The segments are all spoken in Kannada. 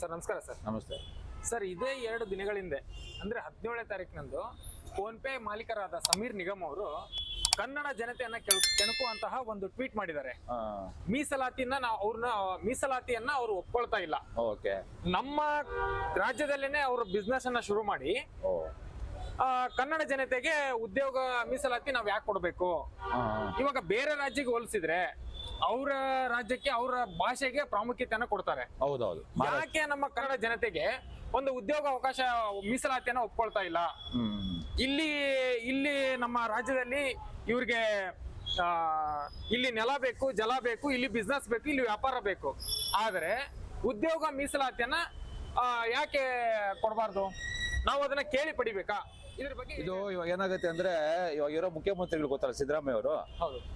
ಸರ್ ನಮಸ್ಕಾರ ಸರ್. ನಮಸ್ತೆ. ಸರ್ ಇದೇ ಎರಡು ದಿನಗಳ ಹಿಂದೆ ಅಂದ್ರೆ ಹದಿನೇಳನೇ ತಾರೀಕಿನಂದು ಫೋನ್ ಪೇ ಮಾಲೀಕರಾದ ಸಮೀರ್ ನಿಗಮ್ ಅವರು ಕನ್ನಡ ಜನತೆಯನ್ನ ಕೆಳ- ಕೆಣಕುವಂತಹ ಒಂದು ಟ್ವೀಟ್ ಮಾಡಿದ್ದಾರೆ. ಮೀಸಲಾತಿಯನ್ನ ನಾವು ಅವ್ರನ್ನ ಮೀಸಲಾತಿಯನ್ನ ಅವರು ಒಪ್ಕೊಳ್ತಾ ಇಲ್ಲ. ಓಕೆ. ನಮ್ಮ ರಾಜ್ಯದಲ್ಲೇನೆ ಅವರು ಬಿಸ್ನೆಸ್ ಅನ್ನ ಶುರು ಮಾಡಿ ಕನ್ನಡ ಜನತೆಗೆ ಉದ್ಯೋಗ ಮೀಸಲಾತಿ ನಾವ್ ಯಾಕೆ ಕೊಡ್ಬೇಕು? ಇವಾಗ ಬೇರೆ ರಾಜ್ಯಕ್ಕೆ ಹೋಲಿಸಿದ್ರೆ ಅವರ ರಾಜ್ಯಕ್ಕೆ ಅವರ ಭಾಷೆಗೆ ಪ್ರಾಮುಖ್ಯತೆಯನ್ನು ಕೊಡ್ತಾರೆ. ಹೌದೌದು. ಯಾಕೆ ನಮ್ಮ ಕನ್ನಡ ಜನತೆಗೆ ಒಂದು ಉದ್ಯೋಗ ಅವಕಾಶ ಮೀಸಲಾತಿಯನ್ನ ಒಪ್ಕೊಳ್ತಾ ಇಲ್ಲ? ಇಲ್ಲಿ ಇಲ್ಲಿ ನಮ್ಮ ರಾಜ್ಯದಲ್ಲಿ ಇವ್ರಿಗೆ ಆ, ಇಲ್ಲಿ ನೆಲ ಬೇಕು ಜಲ ಬೇಕು ಇಲ್ಲಿ ಬಿಸ್ನೆಸ್ ಬೇಕು ಇಲ್ಲಿ ವ್ಯಾಪಾರ ಬೇಕು. ಆದರೆ ಉದ್ಯೋಗ ಮೀಸಲಾತಿಯನ್ನ ಆ, ಯಾಕೆ ಕೊಡಬಾರ್ದು? ನಾವು ಅದನ್ನ ಕೇಳಿ ಪಡಿಬೇಕಾ? ಇದು ಇವಾಗ ಏನಾಗುತ್ತೆ ಅಂದ್ರೆ ಇವಾಗ ಇರೋ ಮುಖ್ಯಮಂತ್ರಿಗಳು ಗೊತ್ತಲ್ಲ ಸಿದ್ದರಾಮಯ್ಯ ಅವರು?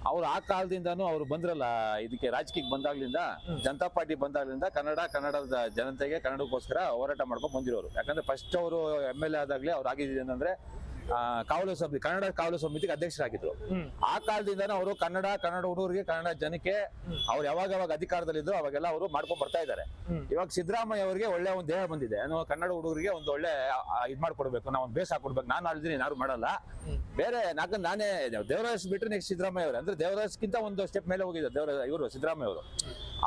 ಅವ್ರು ಆ ಕಾಲದಿಂದಾನು ಅವ್ರು ಬಂದ್ರಲ್ಲ ಇದಕ್ಕೆ ರಾಜಕೀಯಕ್ಕೆ ಬಂದಾಗ್ಲಿಂದ ಜನತಾ ಪಾರ್ಟಿ ಬಂದಾಗ್ಲಿಂದ ಕನ್ನಡ ಕನ್ನಡದ ಜನತೆಗೆ ಕನ್ನಡಕ್ಕೋಸ್ಕರ ಹೋರಾಟ ಮಾಡ್ಕೊಂಡು ಬಂದಿರೋರು. ಯಾಕಂದ್ರೆ ಫಸ್ಟ್ ಅವರು ಎಂ ಎಲ್ ಎ ಆದಾಗ್ಲೇ ಅವ್ರು ಆಗಿದ್ದೀನಿ ಕಾವಲು ಸಮಿತಿ ಕನ್ನಡ ಕಾವಲು ಸಮಿತಿಗೆ ಅಧ್ಯಕ್ಷರಾಗಿದ್ರು. ಆ ಕಾಲದಿಂದಾನು ಅವರು ಕನ್ನಡ ಕನ್ನಡ ಹುಡುಗರಿಗೆ ಕನ್ನಡ ಜನಕ್ಕೆ ಅವ್ರು ಯಾವಾಗ ಯಾವಾಗ ಅಧಿಕಾರದಲ್ಲಿದ್ರು ಅವಾಗೆಲ್ಲ ಅವರು ಮಾಡ್ಕೊಂಡ್ ಬರ್ತಾ ಇದ್ದಾರೆ. ಇವಾಗ ಸಿದ್ದರಾಮಯ್ಯ ಅವರಿಗೆ ಒಳ್ಳೆ ಒಂದು ದೇಹ ಬಂದಿದೆ. ಕನ್ನಡ ಹುಡುಗರಿಗೆ ಒಂದು ಒಳ್ಳೆ ಇದ್ ಮಾಡ್ಕೊಡ್ಬೇಕು ನಾವು ಒಂದು ಬೇಸ್ ಹಾಕೊಡ್ಬೇಕು. ನಾನು ಆಳಿದ್ರೆ ಯಾರು ಮಾಡಲ್ಲ. ಬೇರೆ ನಾಲ್ಕು ನಾನೇ ದೇವರಾಜ್ ಬಿಟ್ರೆ ನೆಕ್ಸ್ಟ್ ಸಿದ್ದರಾಮಯ್ಯ ಅವರು. ಅಂದ್ರೆ ದೇವರಾಜ್ಗಿಂತ ಒಂದು ಸ್ಟೆಪ್ ಮೇಲೆ ಹೋಗಿದ್ದಾರೆ ದೇವರ ಇವರು ಸಿದ್ದರಾಮಯ್ಯ ಅವರು.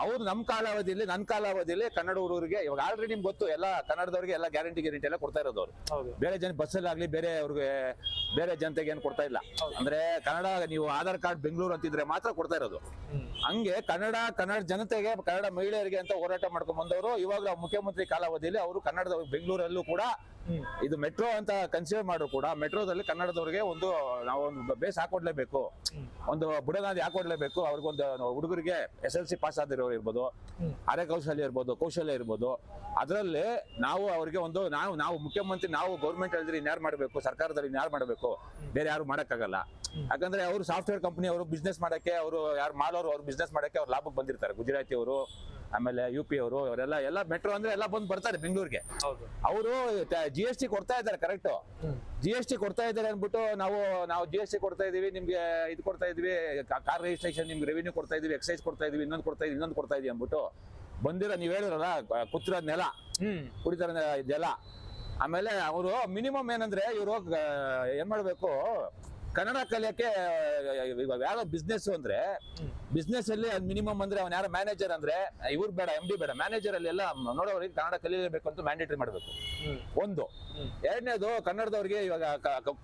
ಅವ್ರು ನಮ್ಮ ಕಾಲಾವಧಿಯಲ್ಲಿ ನನ್ನ ಕಾಲಾವಧಿಯಲ್ಲಿ ಕನ್ನಡ ಹುಡುಗರಿಗೆ ಇವಾಗ ಆಲ್ರೆಡಿ ನಿಮ್ಗೆ ಗೊತ್ತು ಎಲ್ಲ ಕನ್ನಡದವ್ರಿಗೆ ಎಲ್ಲ ಗ್ಯಾರಂಟಿ ಗ್ಯಾರಂಟಿ ಎಲ್ಲ ಕೊಡ್ತಾ ಇರೋದು ಅವ್ರು. ಬೇರೆ ಜನ ಬಸ್ಸಲ್ಲಿ ಆಗ್ಲಿ ಬೇರೆ ಅವ್ರಿಗೆ ಬೇರೆ ಜನತೆಗೆ ಏನು ಕೊಡ್ತಾ ಇಲ್ಲ ಅಂದ್ರೆ ಕನ್ನಡ, ನೀವು ಆಧಾರ್ ಕಾರ್ಡ್ ಬೆಂಗಳೂರು ಅಂತಿದ್ರೆ ಮಾತ್ರ ಕೊಡ್ತಾ ಇರೋದು. ಹಂಗೆ ಕನ್ನಡ ಕನ್ನಡ ಜನತೆಗೆ, ಕನ್ನಡ ಮಹಿಳೆಯರಿಗೆ ಅಂತ ಹೋರಾಟ ಮಾಡ್ಕೊಂಡ್ ಬಂದವರು ಇವಾಗ ಮುಖ್ಯಮಂತ್ರಿ ಕಾಲಾವಧಿಯಲ್ಲಿ ಅವರು ಕನ್ನಡದ ಬೆಂಗಳೂರಲ್ಲೂ ಕೂಡ. ಇದು ಮೆಟ್ರೋ ಅಂತ ಕನ್ಸಿಡರ್ ಮಾಡ್ರು ಕೂಡ ಮೆಟ್ರೋದಲ್ಲಿ ಕನ್ನಡದವ್ರಿಗೆ ಒಂದು ನಾವು ಒಂದು ಬೇಸ್ ಹಾಕೊಡ್ಲೇಬೇಕು. ಒಂದು ಬುಡಗಾದಿ ಹಾಕೊಡ್ಲೇಬೇಕು. ಅವ್ರಿಗೊಂದು ಹುಡುಗರಿಗೆ ಎಸ್ ಎಲ್ ಸಿ ಪಾಸ್ ಆದಿರೋರು ಇರ್ಬೋದು. ಅರೆ ಕೌಶಲ್ಯ ಇರ್ಬೋದು ಕೌಶಲ್ಯ ಇರ್ಬೋದು. ಅದರಲ್ಲಿ ನಾವು ಅವ್ರಿಗೆ ಒಂದು ನಾವು ನಾವು ಮುಖ್ಯಮಂತ್ರಿ ನಾವು ಗೌರ್ಮೆಂಟ್ ಹೇಳಿದ್ರೆ ಇನ್ಯಾರು ಮಾಡಬೇಕು ಸರ್ಕಾರದಲ್ಲಿ ಇನ್ಯಾರು ಮಾಡಬೇಕು ಬೇರೆ ಯಾರು ಮಾಡೋಕ್ಕಾಗಲ್ಲ. ಯಾಕಂದ್ರೆ ಅವರು ಸಾಫ್ಟ್ವೇರ್ ಕಂಪನಿ ಅವರು ಬಿಸ್ನೆಸ್ ಮಾಡಕ್ಕೆ ಅವರು ಯಾರು ಮಾಡೋರು ಅವ್ರು ಬಿಸ್ನೆಸ್ ಮಾಡಕ್ಕೆ ಅವ್ರು ಲಾಭಕ್ಕೆ ಬಂದಿರ್ತಾರೆ. ಗುಜರಾತಿ ಅವರು ಆಮೇಲೆ ಯು ಪಿ ಅವರು ಅವರೆಲ್ಲ ಎಲ್ಲ ಮೆಟ್ರೋ ಅಂದ್ರೆ ಎಲ್ಲ ಬಂದು ಬರ್ತಾರೆ ಬೆಂಗಳೂರಿಗೆ. ಅವರು ಜಿ ಎಸ್ ಟಿ ಕೊಡ್ತಾ ಇದ್ದಾರೆ ಕರೆಕ್ಟ್. ಜಿ ಎಸ್ ಟಿ ಕೊಡ್ತಾ ಇದ್ದಾರೆ ಅಂದ್ಬಿಟ್ಟು ನಾವು ನಾವು ಜಿ ಎಸ್ ಟಿ ಕೊಡ್ತಾ ಇದೀವಿ ನಿಮ್ಗೆ ಇದು ಕೊಡ್ತಾ ಇದೀವಿ ಕಾರ್ ರಿಜಿಸ್ಟ್ರೇಷನ್ ನಿಮ್ಗೆ ರೆವಿನ್ಯೂ ಕೊಡ್ತಾ ಇದೀವಿ ಎಕ್ಸೈಸ್ ಕೊಡ್ತಾ ಇದೀವಿ ಇನ್ನೊಂದು ಕೊಡ್ತಾ ಇದೀವಿ ಇನ್ನೊಂದು ಕೊಡ್ತಾ ಇದೀವಿ ಅಂದ್ಬಿಟ್ಟು ಬಂದಿರೋ ನೀವು ಹೇಳಿರಲ್ಲ ಕುತ್ತಿರೋ ನೆಲ. ಹ್ಮ್. ಕುಡಿತಾರ ಇದೆಲ್ಲ ಆಮೇಲೆ ಅವರು ಮಿನಿಮಮ್ ಏನಂದ್ರೆ ಇವರು ಏನ್ ಮಾಡ್ಬೇಕು ಕನ್ನಡ ಕಲಿಯಕ್ಕೆ ಇವಾಗ ಯಾರೋ ಬಿಸ್ನೆಸ್ ಅಂದ್ರೆ ಬಿಸ್ನೆಸ್ ಅಲ್ಲಿ ಮಿನಿಮಮ್ ಅಂದ್ರೆ ಅವ್ನ ಯಾರೋ ಮ್ಯಾನೇಜರ್ ಅಂದ್ರೆ ಇವ್ರು ಬೇಡ ಎಂ ಡಿ ಬೇಡ ಮ್ಯಾನೇಜರ್ ಅಲ್ಲಿ ಎಲ್ಲ ನೋಡೋರಿಗೆ ಕನ್ನಡ ಕಲಿಯಬೇಕು ಅಂತ ಮ್ಯಾಂಡೇಟರಿ ಮಾಡಬೇಕು. ಒಂದು. ಎರಡನೇದು ಕನ್ನಡದವ್ರಿಗೆ ಇವಾಗ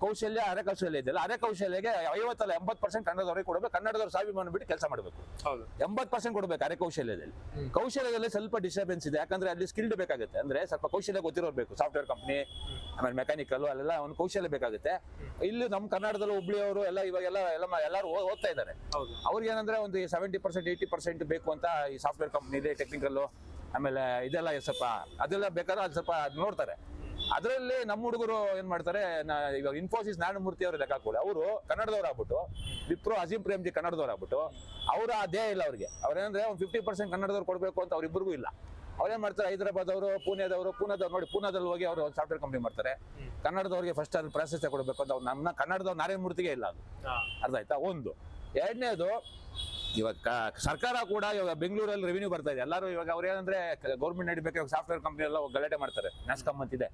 ಕೌಶಲ್ಯ ಅರೆ ಕೌಶಲ್ಯ ಇದೆಯಲ್ಲ ಅರೆ ಕೌಶಲ್ಯಗೆ ಐವತ್ತಲ್ಲ ಎಂಬತ್ ಪರ್ಸೆಂಟ್ ಕನ್ನಡದವ್ರಿಗೆ ಕೊಡಬೇಕು ಕನ್ನಡದವ್ರು ಸ್ವಾಭಿಮಾನ ಬಿಟ್ಟು ಕೆಲಸ ಮಾಡಬೇಕು. ಹೌದು. ಎಂಬತ್ತು ಪರ್ಸೆಂಟ್ ಕೊಡಬೇಕು ಅರೆ ಕೌಶಲ್ಯದಲ್ಲಿ. ಕೌಶಲ್ಯದಲ್ಲಿ ಸ್ವಲ್ಪ ಡಿಸ್ಟರ್ಬೆನ್ಸ್ ಇದೆ ಯಾಕಂದ್ರೆ ಅಲ್ಲಿ ಸ್ಕಿಲ್ಡ್ ಬೇಕಾಗುತ್ತೆ. ಅಂದ್ರೆ ಸ್ವಲ್ಪ ಕೌಶಲ್ಯ ಗೊತ್ತಿರೋರ್ಬೇಕು ಸಾಫ್ಟ್ವೇರ್ ಕಂಪ್ನಿ ಆಮೇಲೆ ಮೆಕ್ಯಾನಿಕಲ್ ಅಲ್ಲೆಲ್ಲ ಒಂದು ಕೌಶಲ್ಯ ಬೇಕಾಗುತ್ತೆ. ಇಲ್ಲಿ ನಮ್ಮ ಕನ್ನಡದಲ್ಲಿ ಹುಬ್ಳಿಯವರು ಎಲ್ಲ ಇವಾಗೆಲ್ಲ ಎಲ್ಲ ಎಲ್ಲ ಎಲ್ಲರೂ ಓದ್ತಾ ಇದ್ದಾರೆ. ಅವ್ರಿಗೆ ಏನಂದ್ರೆ ಒಂದು ಸೆವೆಂಟಿ ಪರ್ಸೆಂಟ್ ಏಯ್ಟಿ ಪರ್ಸೆಂಟ್ ಬೇಕು ಅಂತ ಈ ಸಾಫ್ಟ್ವೇರ್ ಕಂಪ್ನಿಲಿ ಟೆಕ್ನಿಕಲ್ ಆಮೇಲೆ ಇದೆಲ್ಲ ಸ್ವಲ್ಪ ಅದೆಲ್ಲ ಬೇಕಾದ್ರೆ ಅದು ಸ್ವಲ್ಪ ಅದ್ ನೋಡ್ತಾರೆ. ಅದರಲ್ಲಿ ನಮ್ಮ ಹುಡುಗರು ಏನ್ ಮಾಡ್ತಾರೆ ಇವಾಗ ಇನ್ಫೋಸಿಸ್ ನಾರಾಯಣಮೂರ್ತಿ ಅವರು ಲೆಕ್ಕ ಹಾಕೊಳ್ಳಿ ಅವರು ಕನ್ನಡದವ್ರು ಆಗ್ಬಿಟ್ಟು ವಿಪ್ರೋ ಅಜೀಂ ಪ್ರೇಮ್ಜಿ ಕನ್ನಡದವ್ರು ಆಗ್ಬಿಟ್ಟು ಅವ್ರ ಅದೇ ಇಲ್ಲ ಅವ್ರಿಗೆ. ಅವ್ರೇನಂದ್ರೆ ಒಂದು ಫಿಫ್ಟಿ ಪರ್ಸೆಂಟ್ ಕನ್ನಡದವ್ರು ಕೊಡಬೇಕು ಅಂತ ಅವ್ರಿಬ್ರಿಗೂ ಇಲ್ಲ. ಅವ್ರೇನ್ ಮಾಡ್ತಾರೆ? ಹೈದರಾಬಾದ್ ಅವರು ಪುಣೆದವರು ಪುಣೆದವ್ರು ನೋಡಿ ಪುಣೆದಲ್ಲಿ ಹೋಗಿ ಅವರು ಒಂದು ಸಾಫ್ಟ್ವೇರ್ ಕಂಪ್ನಿ ಮಾಡ್ತಾರೆ. ಕನ್ನಡದವ್ರಿಗೆ ಫಸ್ಟ್ ಅಲ್ಲಿ ಪ್ರಾಶಸ್ತ್ಯ ಕೊಡಬೇಕು ಅಂತ ಅವ್ರು ನಮ್ಮ ಕನ್ನಡದವ್ರು ನಾರಾಯಣಮೂರ್ತಿಗೆ ಇಲ್ಲ ಅದು. ಅರ್ಥ ಆಯ್ತಾ? ಒಂದು. ಎರಡನೇದು ಇವಾಗ ಸರ್ಕಾರ ಕೂಡ ಇವಾಗ ಬೆಂಗಳೂರಲ್ಲಿ ರೆವಿನ್ಯೂ ಬರ್ತಾ ಇದೆ. ಎಲ್ಲರೂ ಇವಾಗ ಅವ್ರು ಏನಂದ್ರೆ ಗೌರ್ಮೆಂಟ್ ನಡಿಬೇಕು ಇವಾಗ ಸಾಫ್ಟ್ವೇರ್ ಕಂಪ್ನಿ ಎಲ್ಲ ಗಲಾಟೆ ಮಾಡ್ತಾರೆ. ನ್ಯಾಸ್ಕಮ್ ಅಂತಿದೆ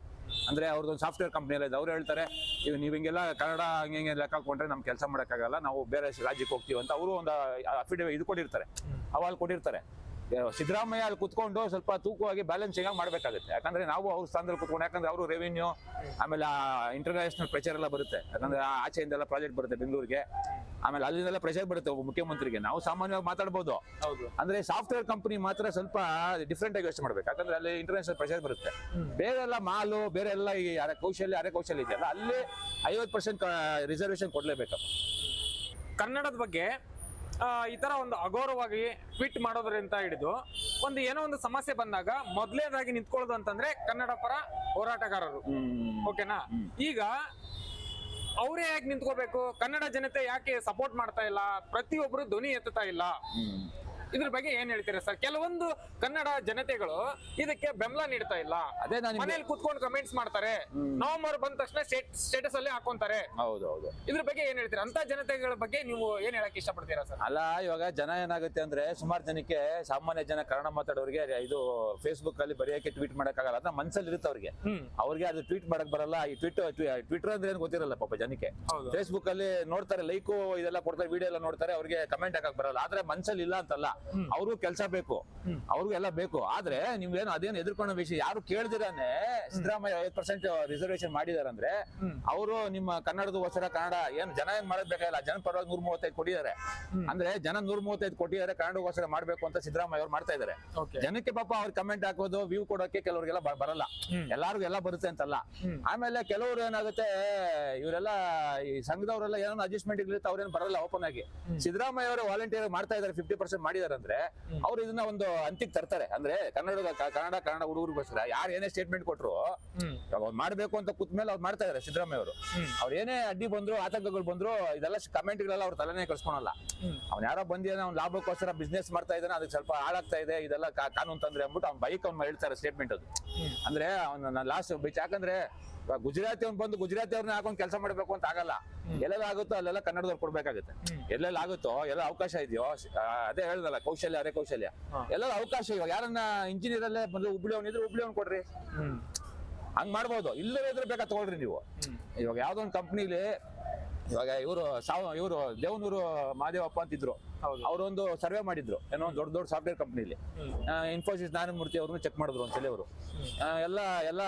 ಅಂದ್ರೆ ಅವ್ರದ್ದೊಂದು ಸಾಫ್ಟ್ವೇರ್ ಕಂಪ್ನಿ ಎಲ್ಲ ಇದೆ. ಅವ್ರು ಹೇಳ್ತಾರೆ ಇವ್ ನೀವು ಹಿಂಗೆಲ್ಲ ಕನ್ನಡ ಹಂಗೆ ಹಿಂಗೆ ಲೆಕ್ಕ ಹಾಕೊಂಡ್ರೆ ನಮ್ಗೆ ಕೆಲಸ ಮಾಡೋಕ್ಕಾಗಲ್ಲ. ನಾವು ಬೇರೆ ರಾಜ್ಯಕ್ಕೆ ಹೋಗ್ತೀವಿ ಅಂತ ಅವರು ಒಂದು ಅಫಿಡೇವಿಟ್ ಇದು ಕೊಟ್ಟಿರ್ತಾರೆ. ಅವಾಲ್ ಕೊಟ್ಟಿರ್ತಾರೆ. ಸಿದ್ದರಾಮಯ್ಯ ಅಲ್ಲಿ ಕುತ್ಕೊಂಡು ಸ್ವಲ್ಪ ತೂಕವಾಗಿ ಬ್ಯಾಲೆನ್ಸಿಂಗ್ ಆಗಿ ಮಾಡಬೇಕಾಗುತ್ತೆ. ಯಾಕಂದ್ರೆ ನಾವು ಅವ್ರ ಸ್ಥಾನದಲ್ಲಿ ಕುತ್ಕೊಂಡು ಯಾಕಂದ್ರೆ ಅವರು ರೆವಿನ್ಯೂ ಆಮೇಲೆ ಇಂಟರ್ನ್ಯಾಷನಲ್ ಪ್ರೆಷರ್ ಎಲ್ಲ ಬರುತ್ತೆ. ಯಾಕಂದ್ರೆ ಆಚೆಯಿಂದ ಎಲ್ಲ ಪ್ರಾಜೆಕ್ಟ್ ಬರುತ್ತೆ ಬೆಂಗಳೂರಿಗೆ. ಆಮೇಲೆ ಅಲ್ಲಿಂದೆಲ್ಲ ಪ್ರೆಷರ್ ಬರುತ್ತೆ ಒಬ್ಬ ಮುಖ್ಯಮಂತ್ರಿಗೆ. ನಾವು ಸಾಮಾನ್ಯವಾಗಿ ಮಾತಾಡ್ಬೋದು. ಹೌದು. ಅಂದ್ರೆ ಸಾಫ್ಟ್ವೇರ್ ಕಂಪನಿ ಮಾತ್ರ ಸ್ವಲ್ಪ ಡಿಫ್ರೆಂಟ್ ಆಗಿ ಯೋಚನೆ ಮಾಡ್ಬೇಕು. ಯಾಕಂದ್ರೆ ಅಲ್ಲಿ ಇಂಟರ್ನ್ಯಾಷನಲ್ ಪ್ರೆಷರ್ ಬರುತ್ತೆ. ಬೇರೆ ಎಲ್ಲ ಮಾಲು ಬೇರೆ ಎಲ್ಲ ಈ ಅರೆ ಕೌಶಲ್ಯ ಅರೆ ಕೌಶಲ್ಯ ಇದೆಯಲ್ಲ ಅಲ್ಲಿ ಐವತ್ತು ಪರ್ಸೆಂಟ್ ರಿಸರ್ವೇಶನ್ ಕೊಡ್ಲೇಬೇಕು. ಕನ್ನಡದ ಬಗ್ಗೆ ಈ ತರ ಒಂದು ಅಗೌರವಾಗಿ ಟ್ವೀಟ್ ಮಾಡೋದ್ರಿಂದ ಹಿಡಿದು ಒಂದು ಏನೋ ಒಂದು ಸಮಸ್ಯೆ ಬಂದಾಗ ಮೊದಲೇದಾಗಿ ನಿಂತ್ಕೊಳ್ಳೋದು ಅಂತಂದ್ರೆ ಕನ್ನಡ ಪರ ಹೋರಾಟಗಾರರು. ಓಕೆನಾ? ಈಗ ಅವರೇ ಯಾಕೆ ನಿಂತ್ಕೋಬೇಕು? ಕನ್ನಡ ಜನತೆ ಯಾಕೆ ಸಪೋರ್ಟ್ ಮಾಡ್ತಾ ಇಲ್ಲ? ಪ್ರತಿಯೊಬ್ರು ಧ್ವನಿ ಎತ್ತುತ್ತಾ ಇಲ್ಲ? ಇದ್ರ ಬಗ್ಗೆ ಏನ್ ಹೇಳ್ತೀರಾ ಸರ್? ಕೆಲವೊಂದು ಕನ್ನಡ ಜನತೆಗಳು ಇದಕ್ಕೆ ಬೆಂಬಲ ನೀಡ್ತಾ ಇಲ್ಲ. ಅದೇ ನಾನು ಮನೇಲಿ ಕುತ್ಕೊಂಡು ಕಮೆಂಟ್ಸ್ ಮಾಡ್ತಾರೆ. ನವೆಂಬರ್ ಬಂದ ತಕ್ಷಣ ಸ್ಟೇಟಸ್ ಅಲ್ಲಿ ಹಾಕೊಂತಾರೆ. ಹೌದು ಹೌದು. ಇದ್ರ ಬಗ್ಗೆ ಏನ್ ಹೇಳ್ತೀರಾ? ಅಂತ ಜನತೆಗಳ ಬಗ್ಗೆ ನೀವು ಏನ್ ಹೇಳಕ್ ಇಷ್ಟಪಡ್ತೀರಾ ಸರ್? ಅಲ್ಲ ಇವಾಗ ಜನ ಏನಾಗುತ್ತೆ ಅಂದ್ರೆ ಸುಮಾರು ಜನಕ್ಕೆ ಸಾಮಾನ್ಯ ಜನ ಕನ್ನಡ ಮಾತಾಡೋರಿಗೆ ಇದು ಫೇಸ್ಬುಕ್ ಅಲ್ಲಿ ಬರೆಯಕ್ಕೆ ಟ್ವೀಟ್ ಮಾಡಕ್ಕಾಗಲ್ಲ. ಅಂತ ಮನ್ಸಲ್ಲಿ ಇರುತ್ತೆ ಅವ್ರಿಗೆ. ಅವ್ರಿಗೆ ಅದು ಟ್ವೀಟ್ ಮಾಡಕ್ ಬರಲ್ಲ. ಈ ಟ್ವಿಟ್ ಟ್ವಿಟರ್ ಅಂದ್ರೆ ಏನ್ ಗೊತ್ತಿರಲ್ಲ ಪಾಪ ಜನಕ್ಕೆ. ಫೇಸ್ಬುಕ್ ಅಲ್ಲಿ ನೋಡ್ತಾರೆ ಲೈಕು ಇದೆಲ್ಲ ಕೊಡ್ತಾರೆ ವಿಡಿಯೋ ಎಲ್ಲ ನೋಡ್ತಾರೆ ಅವ್ರಿಗೆ ಕಮೆಂಟ್ ಹಾಕಕ್ ಬರಲ್ಲ. ಆದ್ರೆ ಮನ್ಸಲ್ಲಿ ಇಲ್ಲ ಅಂತಲ್ಲ. ಅವ್ರಿಗೂ ಕೆಲಸ ಬೇಕು. ಅವ್ರಿಗೂ ಎಲ್ಲ ಬೇಕು. ಆದ್ರೆ ನೀವೇನು ಅದೇನು ಎದುರ್ಕೊಂಡ ವಿಷಯ ಯಾರು ಕೇಳ್ದಿರಾನೆ ಸಿದ್ದರಾಮಯ್ಯ ಐವತ್ ಪರ್ಸೆಂಟ್ ರಿಸರ್ವೇಶನ್ ಮಾಡಿದಾರೆ ಅಂದ್ರೆ ಅವರು ನಿಮ್ಮ ಕನ್ನಡದ ಕನ್ನಡದಗೋಸ್ಕರ ಕನ್ನಡ ಏನ್ ಜನ ಏನ್ ಮಾಡೋದ್ ಬೇಕಾಗಿಲ್ಲ ಜನ ಪರವಾಗಿ ನೂರ ಮೂವತ್ತೈದು ಕೊಟ್ಟಿದ್ದಾರೆ. ಅಂದ್ರೆ ಜನ ನೂರ್ ಮೂವತ್ತೈದು ಕೊಟ್ಟಿದ್ದಾರೆ ಕನ್ನಡ ಕನ್ನಡಗೋಸ್ಕರ ಮಾಡ್ಬೇಕು ಅಂತ ಸಿದ್ದರಾಮಯ್ಯ ಅವ್ರು ಮಾಡ್ತಾ ಇದಾರೆ ಜನಕ್ಕೆ ಪಾಪ ಅವ್ರ ಕಮೆಂಟ್ ಹಾಕೋದು ವ್ಯೂ ಕೊಡೋಕೆ ಕೆಲವರಿಗೆಲ್ಲ ಬರಲ್ಲ. ಎಲ್ಲಾರ್ಗು ಎಲ್ಲ ಬರುತ್ತೆ ಅಂತಲ್ಲ. ಆಮೇಲೆ ಕೆಲವರು ಏನಾಗುತ್ತೆ ಇವರೆಲ್ಲ ಈ ಸಂಘದವರೆಲ್ಲ ಏನೋ ಅಡ್ಜಸ್ಟ್ಮೆಂಟ್ ಇರುತ್ತೆ ಅವ್ರೇನು ಬರಲ್ಲ ಓಪನ್ ಆಗಿ. ಸಿದ್ದರಾಮಯ್ಯ ಅವರು ವಾಲಂಟಿಯರ್ ಮಾಡ್ತಾ ಇದಾರೆ ಫಿಫ್ಟಿ ಪರ್ಸೆಂಟ್ ಮಾಡಿದಾರೆ ಅಂದ್ರೆ ಅವ್ರು ಇದನ್ನ ಒಂದು ಅಂತಿಗೆ ತರ್ತಾರೆ. ಅಂದ್ರೆ ಕನ್ನಡ ಕನ್ನಡ ಕನ್ನಡ ಹುಡುಗರಿಗೋಸ್ಕರ ಯಾರು ಏನೇ ಸ್ಟೇಟ್ಮೆಂಟ್ ಕೊಟ್ರು ಅವ್ರು ಮಾಡ್ಬೇಕು ಅಂತ ಕೂತ್ ಮೇಲೆ ಅವ್ರು ಮಾಡ್ತಾ ಇದಾರೆ ಸಿದ್ದರಾಮಯ್ಯ ಅವರು. ಅವ್ರ ಏನೇ ಅಡ್ಡಿ ಬಂದ್ರು ಆತಂಕಗಳು ಬಂದ್ರು ಇದೆಲ್ಲ ಕಮೆಂಟ್ಗಳೆಲ್ಲ ಅವ್ರ ತಲೆನೇ ಕಳ್ಸ್ಕೊಳಲ್ಲ ಅವ್ನ ಯಾರೋ ಬಂದಿದ್ದಾನೆ ಅವ್ನ ಲಾಭಕ್ಕೋಸ್ಕರ ಬಿಸ್ನೆಸ್ ಮಾಡ್ತಾ ಇದ್ದಾನೆ ಅದಕ್ಕೆ ಸ್ವಲ್ಪ ಹಾಳಾಗ್ತಾ ಇದೆ ಇದೆಲ್ಲ ಕಾನೂನು ತಂದ್ರೆ ಅಂದ್ಬಿಟ್ಟು ಅವ್ನ ಬೈಕ್ ಅವ್ನ ಹೇಳ್ತಾರೆ ಸ್ಟೇಟ್ಮೆಂಟ್ ಅದು. ಅಂದ್ರೆ ಅವ್ನ ಲಾಸ್ಟ್ ಬಿಚ್ ಯಾಕಂದ್ರೆ ಗುಜರಾತಿ ಅವ್ನು ಬಂದು ಗುಜರಾತಿ ಅವ್ರನ್ನ ಹಾಕೊಂಡು ಕೆಲಸ ಮಾಡ್ಬೇಕು ಅಂತ ಆಗಲ್ಲ. ಎಲ್ಲೆಲ್ಲ ಆಗುತ್ತೋ ಅಲ್ಲೆಲ್ಲ ಕನ್ನಡದವ್ರು ಕೊಡ್ಬೇಕಾಗುತ್ತೆ. ಎಲ್ಲೆಲ್ಲ ಆಗುತ್ತೋ ಎಲ್ಲ ಅವಕಾಶ ಇದೆಯೋ ಅದೇ ಹೇಳ್ದಲ್ಲ ಕೌಶಲ್ಯ ಅರೆ ಕೌಶಲ್ಯ. ಎಲ್ಲ ಅವಕಾಶ ಇವಾಗ ಯಾರನ್ನ ಇಂಜಿನಿಯರ್ ಅಲ್ಲೇ ಬಂದು ಹುಬ್ಳಿ ಅವ್ನಿದ್ರೆ ಹುಬ್ಳಿ ಅವ್ನು ಕೊಡ್ರಿ ಹಂಗ್ ಮಾಡ್ಬೋದು. ಇಲ್ಲವೇ ಇದ್ರೆ ಬೇಕಾ ತಗೊಳ್ರಿ ನೀವು. ಇವಾಗ ಯಾವ್ದೋ ಒಂದು ಕಂಪ್ನಿಲಿ ಇವಾಗ ಇವರು ಸಾವ ಇವರು ದೇವನೂರು ಮಾದೇವಪ್ಪ ಅಂತಿದ್ರು. ಅವರೊಂದು ಸರ್ವೆ ಮಾಡಿದ್ರು. ಏನೋ ಒಂದು ದೊಡ್ಡ ದೊಡ್ಡ ಸಾಫ್ಟ್ವೇರ್ ಕಂಪ್ನಿಲಿ ಇನ್ಫೋಸಿಸ್ ನಾರಾಯಣಮೂರ್ತಿ ಅವ್ರನ್ನೂ ಚೆಕ್ ಮಾಡಿದ್ರು ಒಂದ್ಸಲಿ ಅವರು ಎಲ್ಲ ಎಲ್ಲ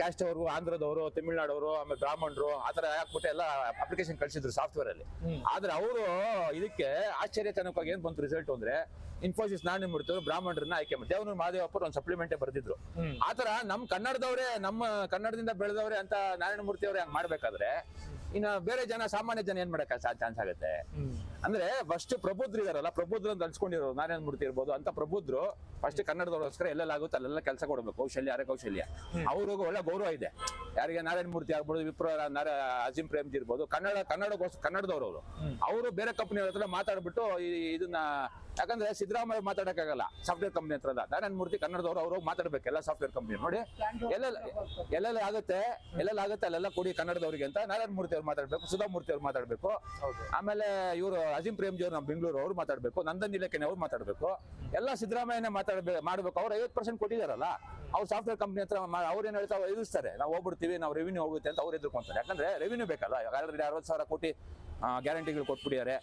ಕ್ಯಾಸ್ಟ್ ಅವರು ಆಂಧ್ರದವರು ತಮಿಳ್ನಾಡವರು ಆಮೇಲೆ ಬ್ರಾಹ್ಮಣರು ಆ ಥರ ಹಾಕ್ಬಿಟ್ಟು ಎಲ್ಲ ಅಪ್ಲಿಕೇಶನ್ ಕಳಿಸಿದ್ರು ಸಾಫ್ಟ್ವೇರ್ ಅಲ್ಲಿ. ಆದ್ರೆ ಅವರು ಇದಕ್ಕೆ ಆಶ್ಚರ್ಯಜನಕವಾಗಿ ಏನ್ ಬಂತು ರಿಸಲ್ಟ್ ಅಂದ್ರೆ ಇನ್ಫೋಸಿಸ್ ನಾರಾಯಣಮೂರ್ತಿ ಅವರು ಬ್ರಾಹ್ಮಣರನ್ನ ಆಯ್ಕೆ ಮಾಡಿ ದೇವನೂರು ಮಹಾದೇವಪ್ಪ ಒಂದು ಸಪ್ಲಿಮೆಂಟೇ ಬರೆದಿದ್ರು. ಆತರ ನಮ್ ಕನ್ನಡದವರೇ ನಮ್ಮ ಕನ್ನಡದಿಂದ ಬೆಳೆದವ್ರೆ ಅಂತ ನಾರಾಯಣಮೂರ್ತಿ ಅವ್ರೆ ಹಂಗ್ ಮಾಡ್ಬೇಕಾದ್ರೆ ಇನ್ನ ಬೇರೆ ಜನ ಸಾಮಾನ್ಯ ಜನ ಏನ್ ಮಾಡಕ್ ಚಾನ್ಸ್ ಆಗುತ್ತೆ? ಅಂದ್ರೆ ಫಸ್ಟ್ ಪ್ರಬುದ್ಧರು ಇದಾರಲ್ಲ ಪ್ರಬುದ್ಧರು ಅಂತ ಅನ್ಸ್ಕೊಂಡಿರೋ ನಾರಾಯಣ ಮೂರ್ತಿ ಇರ್ಬೋದು ಅಂತ ಪ್ರಬುದ್ಧರು ಫಸ್ಟ್ ಕನ್ನಡದವ್ರಿಗೋಸ್ಕರ ಎಲ್ಲೆಲ್ಲ ಆಗುತ್ತೆ ಅಲ್ಲೆಲ್ಲ ಕೆಲಸ ಕೊಡ್ಬೇಕು ಕೌಶಲ್ಯ ಅರೆ ಕೌಶಲ್ಯ. ಅವ್ರಿಗೂ ಒಳ್ಳೆ ಗೌರವ ಇದೆ. ಯಾರಿಗೆ ನಾರಾಯಣ ಮೂರ್ತಿ ಆಗ್ಬೋದು ವಿಪ್ರ ನಾರ ಅಜಿಂ ಪ್ರೇಮ್ಜಿ ಇರ್ಬೋದು ಕನ್ನಡ ಕನ್ನಡಗೋಸ್ಕರ ಕನ್ನಡದವ್ರು ಅವರು. ಅವರು ಬೇರೆ ಕಂಪನಿ ಹತ್ರ ಮಾತಾಡ್ಬಿಟ್ಟು ಇದನ್ನ ಯಾಕಂದ್ರೆ ಸಿದ್ದರಾಮಯ್ಯ ಮಾತಾಡಕ್ಕಾಗಲ್ಲ ಸಾಫ್ಟ್ವೇರ್ ಕಂಪ್ನಿ ಹತ್ರ ನಾರಾಯಣ ಮೂರ್ತಿ ಕನ್ನಡದವ್ರು ಅವರು ಮಾತಾಡ್ಬೇಕು ಎಲ್ಲ ಸಾಫ್ಟ್ವೇರ್ ಕಂಪನಿ ನೋಡಿ. ಎಲ್ಲೆಲ್ಲ ಎಲ್ಲೆಲ್ಲ ಆಗುತ್ತೆ ಎಲ್ಲೆಲ್ಲ ಆಗುತ್ತೆ ಅಲ್ಲೆಲ್ಲ ಕೊಡಿ ಕನ್ನಡದವರಿಗೆ ಅಂತ ನಾರಾಯಣ ಮೂರ್ತಿ ಅವ್ರು ಮಾತಾಡ್ಬೇಕು ಸುಧಾಮೂರ್ತಿ ಅವ್ರು ಮಾತಾಡ್ಬೇಕು. ಆಮೇಲೆ ಇವರು ಅಜಿಂ ಪ್ರೇಮ್ಜಿ ಅವ್ರು ನಮ್ಮ ಬೆಂಗಳೂರು ಅವ್ರು ಮಾತಾಡ್ಬೇಕು ನಂದನ್ ಇಲಾಖೆನೆ ಅವ್ರು ಮಾತಾಡ್ಬೇಕು. ಎಲ್ಲ ಸಿದ್ದರಾಮಯ್ಯನೇ ಮಾತಾಡ್ಬೇಕು ಮಾಡ್ಬೇಕು. ಅವ್ರು ಐವತ್ತು ಪರ್ಸೆಂಟ್ ಕೊಟ್ಟಿದಾರಲ್ಲ ಅವ್ರು ಸಾಫ್ಟ್ವೇರ್ ಕಂಪ್ನಿ ಹತ್ರ ಅವ್ರು ಏನ್ ಹೇಳ್ತಾರೆ ಅವ್ರು ಎದುರಿಸ್ತಾರೆ. ನಾವು ಹೋಗ್ಬಿಡ್ತೀವಿ ನಾವು ರೆವಿನ್ಯೂ ಹೋಗುತ್ತೆ ಅಂತ ಅವ್ರು ಎದುರ್ಕೊಂತಾರೆ. ಯಾಕಂದ್ರೆ ರೆವಿನ್ಯೂ ಬೇಕಲ್ಲ ಆಲ್ರೆಡಿ ಅರವತ್ತು ಸಾವಿರ ಕೋಟಿ ಗ್ಯಾರಂಟಿಗಳು ಕೊಟ್ಬಿಟ್ಟಿದ್ದಾರೆ.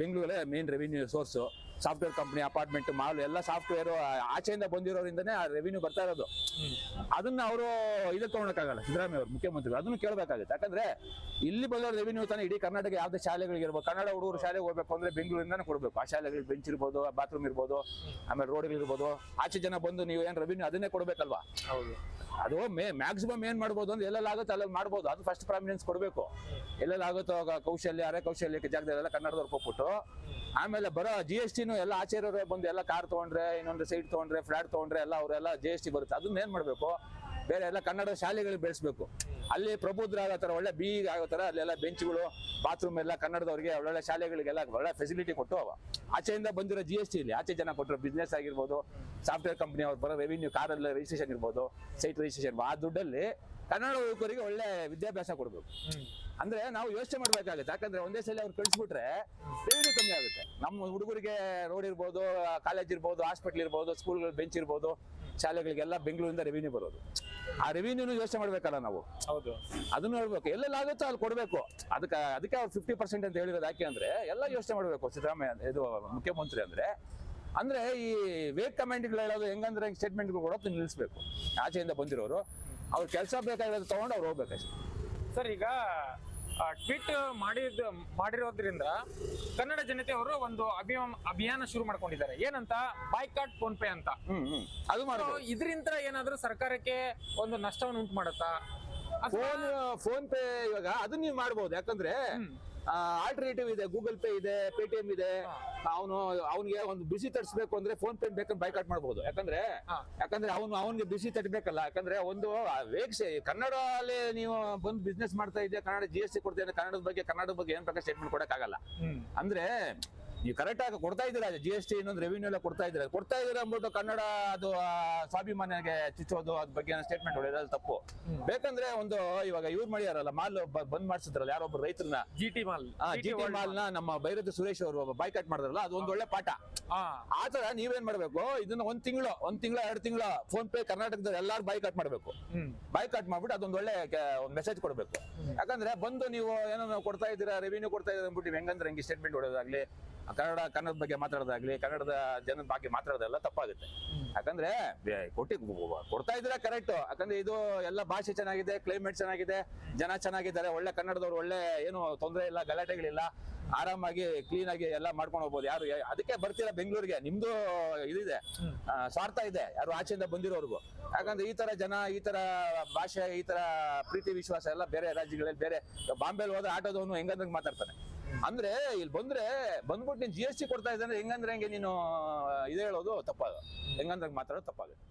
ಬೆಂಗಳೂರಲ್ಲೇ main revenue source software company apartment mall ಎಲ್ಲ ಸಾಫ್ಟ್ವೇರ್ ಆಚೆಯಿಂದ ಬಂದಿರೋದ್ರಿಂದನೇ ಆ ರೆವಿನ್ಯೂ ಬರ್ತಾ ಇರೋದು. ಅದನ್ನ ಅವರು ಇದಕ್ಕೆ ತಗೊಳಕ್ಕಾಗಲ್ಲ, ಸಿದ್ದರಾಮಯ್ಯ ಅವರು, ಮುಖ್ಯಮಂತ್ರಿಗಳು. ಅದನ್ನು ಕೇಳಬೇಕಾಗುತ್ತೆ. ಯಾಕಂದ್ರೆ ಇಲ್ಲಿ ಬಂದಿರೋ ರೆವಿನ್ಯೂ ತಾನೇ ಇಡೀ ಕರ್ನಾಟಕ ಯಾವ್ದೇ ಶಾಲೆಗಳಿಗೆ ಇರ್ಬೋದು, ಕನ್ನಡ ಹುಡುಗರು ಶಾಲೆಗೆ ಹೋಗ್ಬೇಕು ಅಂದ್ರೆ ಬೆಂಗಳೂರಿಂದಾನೇ ಕೊಡಬೇಕು. ಆ ಶಾಲೆಗಳಿಗೆ ಬೆಂಚ್ ಇರ್ಬೋದು ಬಾತ್ರೂಮ್ ಇರ್ಬೋದು, ಆಮೇಲೆ ರೋಡ್ಗಳಿರ್ಬೋದು ಆಚೆ ಜನ ಬಂದು ನೀವು ಏನು ರೆವಿನ್ಯೂ ಅದನ್ನೇ ಕೊಡ್ಬೇಕಲ್ವಾ? ಹೌದು. ಅದು ಮೇ ಮ್ಯಾಕ್ಸಿಮಮ್ ಏನ್ ಮಾಡ್ಬೋದು ಅಂದ್ರೆ ಎಲ್ಲೆಲ್ಲ ಆಗುತ್ತೆ ಅಲ್ಲೆಲ್ಲ ಮಾಡ್ಬೋದು. ಅದು ಫಸ್ಟ್ ಪ್ರಾಮಿನೆನ್ಸ್ ಕೊಡಬೇಕು. ಎಲ್ಲೆಲ್ಲ ಆಗುತ್ತೋ ಆಗ ಕೌಶಲ್ಯ, ಅರೆ ಕೌಶಲ್ಯಕ್ಕೆ ಜಾಗದಲ್ಲೆಲ್ಲ ಕನ್ನಡದವ್ರು ಕೊಟ್ಬಿಟ್ಟು ಆಮೇಲೆ ಬರೋ ಜಿ ಎಸ್ ಟಿನೂ ಎಲ್ಲ ಆಚೆರೋರೇ ಬಂದು ಎಲ್ಲ ಕಾರ್ ತೊಗೊಂಡ್ರೆ, ಇನ್ನೊಂದು ಸೈಟ್ ತೊಗೊಂಡ್ರೆ ಫ್ಲಾಟ್ ತೊಗೊಂಡ್ರೆ ಎಲ್ಲ ಅವರೆಲ್ಲ ಜಿ ಎಸ್ ಟಿ ಬರುತ್ತೆ. ಅದನ್ನ ಏನ್ ಮಾಡ್ಬೇಕು? ಬೇರೆ ಎಲ್ಲ ಕನ್ನಡ ಶಾಲೆಗಳಿಗೆ ಬೆಳೆಸ್ಬೇಕು. ಅಲ್ಲಿ ಪ್ರಬುದ್ಧ ಆಗೋ ಥರ, ಒಳ್ಳೆ ಬಿ ಆಗೋ ಥರ ಅಲ್ಲೆಲ್ಲ ಬೆಂಚ್ಗಳು ಬಾತ್ರೂಮ್ ಎಲ್ಲ ಕನ್ನಡದವ್ರಿಗೆ ಒಳ್ಳೊಳ್ಳೆ ಶಾಲೆಗಳಿಗೆಲ್ಲ ಒಳ್ಳೆ ಫೆಸಿಲಿಟಿ ಕೊಟ್ಟು ಅವ. ಆಚೆಯಿಂದ ಬಂದಿರೋ ಜಿ ಎಸ್ ಟಿ ಇಲ್ಲಿ, ಆಚೆ ಜನ ಕೊಟ್ಟರು ಬಿಸ್ನೆಸ್ ಆಗಿರ್ಬೋದು ಸಾಫ್ಟ್ವೇರ್ ಕಂಪ್ನಿ ಅವ್ರು ಬರೋ ರೆವಿನ್ಯೂ ಕಾರಲ್ಲಿ ರಿಜಿಸ್ಟ್ರೇಷನ್ ಇರ್ಬೋದು ಸೈಟ್ ರಿಜಿಸ್ಟ್ರೇಷನ್ ಆ ದುಡ್ಡಲ್ಲಿ ಕನ್ನಡ ಯುವಕರಿಗೆ ಒಳ್ಳೆ ವಿದ್ಯಾಭ್ಯಾಸ ಕೊಡಬೇಕು. ಅಂದ್ರೆ ನಾವು ಯೋಚನೆ ಮಾಡ್ಬೇಕಾಗುತ್ತೆ. ಯಾಕಂದ್ರೆ ಒಂದೇ ಸಲ ಅವ್ರು ಕಳಿಸ್ಬಿಟ್ರೆ ರೆವಿನ್ಯೂ ಕಮ್ಮಿ ಆಗುತ್ತೆ. ನಮ್ಮ ಹುಡುಗರಿಗೆ ರೋಡ್ ಇರ್ಬೋದು ಕಾಲೇಜ್ ಇರ್ಬೋದು ಹಾಸ್ಪಿಟ್ಲ್ ಇರ್ಬೋದು ಸ್ಕೂಲ್ಗಳು ಬೆಂಚ್ ಇರ್ಬೋದು ಶಾಲೆಗಳಿಗೆಲ್ಲ ಬೆಂಗಳೂರಿಂದ ರೆವಿನ್ಯೂ ಬರೋದು. ಆ ರೆವಿನ್ಯೂನು ಯೋಚನೆ ಮಾಡ್ಬೇಕಲ್ಲ ನಾವು. ಹೌದು. ಅದನ್ನು ಹೇಳ್ಬೇಕು. ಎಲ್ಲೆಲ್ಲ ಆಗುತ್ತೋ ಅಲ್ಲಿ ಕೊಡಬೇಕು. ಅದಕ್ಕೆ ಅದಕ್ಕೆ ಅವ್ರು ಫಿಫ್ಟಿ ಪರ್ಸೆಂಟ್ ಅಂತ ಹೇಳಿರೋದು ಯಾಕೆ ಅಂದ್ರೆ ಎಲ್ಲ ಯೋಚನೆ ಮಾಡಬೇಕು. ಸಿದ್ದರಾಮಯ್ಯ ಇದು ಮುಖ್ಯಮಂತ್ರಿ ಅಂದ್ರೆ. ಅಂದ್ರೆ ಈ ವೇಕ್ ಕಮೆಂಟ್ಗಳು ಹೇಳೋದು ಹೆಂಗಂದ್ರೆ ಸ್ಟೇಟ್ಮೆಂಟ್ಗಳು ಕೊಡೋದು ನಿಲ್ಲಿಸ್ಬೇಕು. ಆಚೆಯಿಂದ ಬಂದಿರೋರು. ಅವ್ರು ಕೆಲಸ ಬೇಕಾಗಿರೋದು ತಗೊಂಡು ಅವ್ರು ಹೋಗ್ಬೇಕು ಸರ್ ಈಗ ಟ್ವೀಟ್ ಮಾಡಿದ ಮಾಡಿರೋದ್ರಿಂದ ಕನ್ನಡ ಜನತೆ ಅವರು ಒಂದು ಅಭಿಯಾನ ಅಭಿಯಾನ ಶುರು ಮಾಡ್ಕೊಂಡಿದ್ದಾರೆ. ಏನಂತ? ಬಾಯ್ಕಾಟ್ ಫೋನ್ ಪೇ ಅಂತ ಅದು ಇದರಿಂದ ಏನಾದ್ರೂ ಸರ್ಕಾರಕ್ಕೆ ಒಂದು ನಷ್ಟವನ್ನು ಉಂಟು ಮಾಡುತ್ತಾ ಫೋನ್ ಫೋನ್ ಪೇ ಇವಾಗ ಅದನ್ನ ನೀವು ಮಾಡ್ಬೋದು. ಯಾಕಂದ್ರೆ ಆಲ್ಟರ್ನೇಟಿವ್ ಇದೆ ಗೂಗಲ್ ಪೇ ಇದೆ ಪೇಟಿಎಂ ಇದೆ. ಅವನು ಅವನಿಗೆ ಒಂದು ಬಿಸಿ ತರಿಸ್ಬೇಕು ಅಂದ್ರೆ ಫೋನ್ ಪೇ ಬೇಕಂದ್ರೆ ಬೈಕಾಟ್ ಮಾಡ್ಬೋದು. ಯಾಕಂದ್ರೆ. ಯಾಕಂದ್ರೆ ಅವನು ಅವನಿಗೆ ಬಿಸಿ ತಟ್ಟಬೇಕಲ್ಲ ಯಾಕಂದ್ರೆ ಒಂದು ವೇಗಸೆ ಕನ್ನಡ ಅಲ್ಲಿ ನೀವು ಬಂದು ಬಿಸ್ನೆಸ್ ಮಾಡ್ತಾ ಇದೆಯಾ ಕನ್ನಡ ಜಿ ಎಸ್ ಟಿ ಕೊಡ್ತಾ ಕನ್ನಡದ ಬಗ್ಗೆ ಕನ್ನಡದ ಬಗ್ಗೆ ಏನ್ ಪ್ರಕಾರ ಸ್ಟೇಟ್ಮೆಂಟ್ ಕೊಡಕ್ಕಾಗಲ್ಲ. ಆಗಲ್ಲ ಅಂದ್ರೆ ನೀವು ಕರೆಕ್ಟ್ ಆಗಿ ಕೊಡ್ತಾ ಇದ್ದೀರಾ? ಜಿ ಎಸ್ ಟಿ ಇನ್ನೊಂದು ರೆವಿನ್ಯೂ ಎಲ್ಲ ಕೊಡ್ತಾ ಇದ್ದೀರಾ? ಕೊಡ್ತಾ ಇದ್ದೀರಾ ಅಂದ್ಬಿಟ್ಟು ಕನ್ನಡ ಅದು ಸ್ವಾಭಿಮಾನಿಗೆ ಚುಚ್ಚೋದು ಅದ್ರ ಬಗ್ಗೆ ಸ್ಟೇಟ್ಮೆಂಟ್ ಹೊಡೆಯೋದು ಅದು ತಪ್ಪು? ಬೇಕಂದ್ರೆ ಒಂದು ಇವಾಗ ಇವ್ರು ಮಾಡ್ಯಾರಲ್ಲ ಮಾಲ್ ಬಂದ್ ಮಾಡಿಸಿದ್ರಲ್ಲ ಯಾರೊಬ್ಬರು ರೈತರನ್ನ G T mall. G T mall. ನ ನಮ್ಮ ಬೈರತಿ ಸುರೇಶ್ ಅವರು ಬಾಯ್ಕಾಟ್ ಮಾಡಿದ್ರಲ್ಲ ಅದು ಒಂದು ಒಳ್ಳೆ ಪಾಠ. ಆತರ ನೀವೇನ್ ಮಾಡ್ಬೇಕು? ಇದನ್ನ ಒಂದ್ ತಿಂಗಳು ಒಂದ್ ತಿಂಗಳ ಎರಡು ತಿಂಗಳ ಫೋನ್ ಪೇ ಕರ್ನಾಟಕದ ಎಲ್ಲಾರು ಬಾಯ್ಕಾಟ್ ಮಾಡ್ಬೇಕು. ಬಾಯ್ಕಾಟ್ ಮಾಡ್ಬಿಟ್ಟು ಅದೊಂದು ಒಳ್ಳೆ ಮೆಸೇಜ್ ಕೊಡ್ಬೇಕು. ಯಾಕಂದ್ರೆ ಬಂದು ನೀವು ಏನೋ ಕೊಡ್ತಾ ಇದ್ದೀರಾ ರೆವಿನ್ಯೂ ಕೊಡ್ತಾ ಇದ್ದೀರಾ ಅಂದ್ಬಿಟ್ಟು ಹೆಂಗಂದ್ರೆ ಹೆಂಗೆ ಸ್ಟೇಟ್ಮೆಂಟ್ ಹೊಡೋದಾಗ್ಲಿ ಕನ್ನಡ ಕನ್ನಡದ ಬಗ್ಗೆ ಮಾತಾಡೋದಾಗ್ಲಿ ಕನ್ನಡದ ಜನದ ಬಗ್ಗೆ ಮಾತಾಡೋದೆಲ್ಲ ತಪ್ಪಾಗುತ್ತೆ. ಯಾಕಂದ್ರೆ ಕೊಟ್ಟಿ ಕೊಡ್ತಾ ಇದ್ರೆ ಕರೆಕ್ಟ್ ಯಾಕಂದ್ರೆ ಇದು ಎಲ್ಲ ಭಾಷೆ ಚೆನ್ನಾಗಿದೆ ಕ್ಲೈಮೇಟ್ ಚೆನ್ನಾಗಿದೆ ಜನ ಚೆನ್ನಾಗಿದ್ದಾರೆ ಒಳ್ಳೆ ಕನ್ನಡದವ್ರು ಒಳ್ಳೆ ಏನು ತೊಂದರೆ ಇಲ್ಲ ಗಲಾಟೆಗಳಿಲ್ಲ. ಆರಾಮಾಗಿ ಕ್ಲೀನ್ ಆಗಿ ಎಲ್ಲ ಮಾಡ್ಕೊಂಡು ಹೋಗ್ಬೋದು. ಯಾರು ಅದಕ್ಕೆ ಬರ್ತೀರಾ ಬೆಂಗಳೂರಿಗೆ? ನಿಮ್ದು ಇದಿದೆ. ಸ್ವಾರ್ಥ ಇದೆ. ಯಾರು ಆಚೆಯಿಂದ ಬಂದಿರೋರ್ಗು. ಯಾಕಂದ್ರೆ ಈ ತರ ಜನ ಈ ತರ ಭಾಷೆ ಈ ತರ ಪ್ರೀತಿ ವಿಶ್ವಾಸ ಎಲ್ಲ ಬೇರೆ ರಾಜ್ಯಗಳಲ್ಲಿ ಬೇರೆ ಬಾಂಬೆಲ್ ಹೋದ್ರೆ ಆಟೋದವನು ಹೆಂಗಂದ್ರೆ ಮಾತಾಡ್ತಾನೆ. ಅಂದ್ರೆ ಇಲ್ಲಿ ಬಂದ್ರೆ ಬಂದ್ಬಿಟ್ಟು ನೀನ್ ಜಿ ಎಸ್ ಟಿ ಕೊಡ್ತಾ ಇದ್ದಾನೆ ಹೆಂಗಂದ್ರೆ ಹೆಂಗೆ ನೀನು ಇದು ಹೇಳೋದು ತಪ್ಪಾಗ. ಹೆಂಗಂದ್ರೆ ಮಾತಾಡೋದು ತಪ್ಪಾಗುತ್ತೆ.